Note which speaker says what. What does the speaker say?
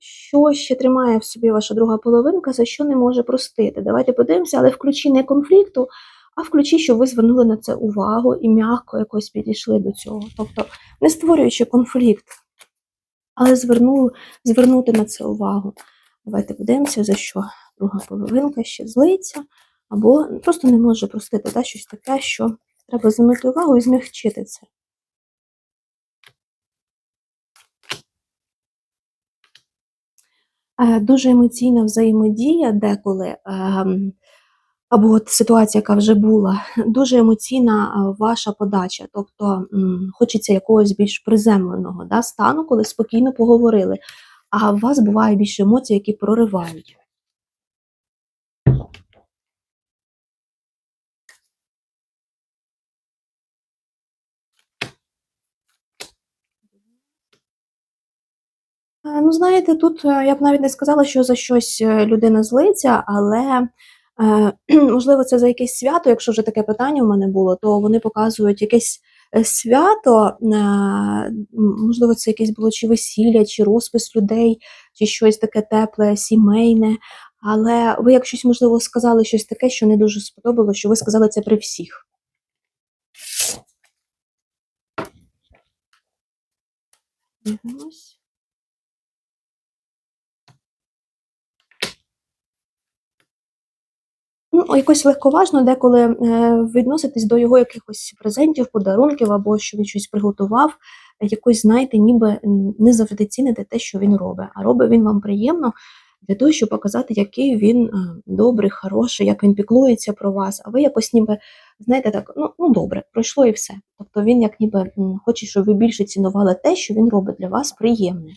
Speaker 1: що ще тримає в собі ваша друга половинка, за що не може простити. Давайте подивимося, але в ключі не конфлікту, а в ключі, щоб ви звернули на це увагу і м'яко якось підійшли до цього. Тобто не створюючи конфлікт, але зверну, звернути на це увагу. Давайте подивимося, за що друга половинка ще злиться, або просто не може простити да, щось таке, що треба звернути увагу і змягчити це. Дуже емоційна взаємодія деколи, ем, або от ситуація, яка вже була, дуже емоційна е, ваша подача. Тобто хочеться якогось більш приземленого да, стану, коли спокійно поговорили. А у вас буває більше емоцій, які проривають. Ну, знаєте, тут е, я б навіть не сказала, що за щось е, людина злиться, але е, можливо, це за якесь свято. Якщо вже таке питання у мене було, то вони показують якесь е, свято, е, можливо, це якесь було чи весілля, чи розпис людей, чи щось таке тепле, сімейне. Але ви як щось, можливо, сказали щось таке, що не дуже сподобалося, що ви сказали це при всіх. Дивимось. Ну, якось легковажно деколи е, відноситись до його якихось презентів, подарунків або що він щось приготував. Якось, знаєте, ніби не завжди ціните те, що він робить. А робить він вам приємно для того, щоб показати, який він е, добрий, хороший, як він піклується про вас. А ви якось ніби, знаєте, так, ну, ну добре, пройшло і все. Тобто він як ніби хоче, щоб ви більше цінували те, що він робить для вас приємне.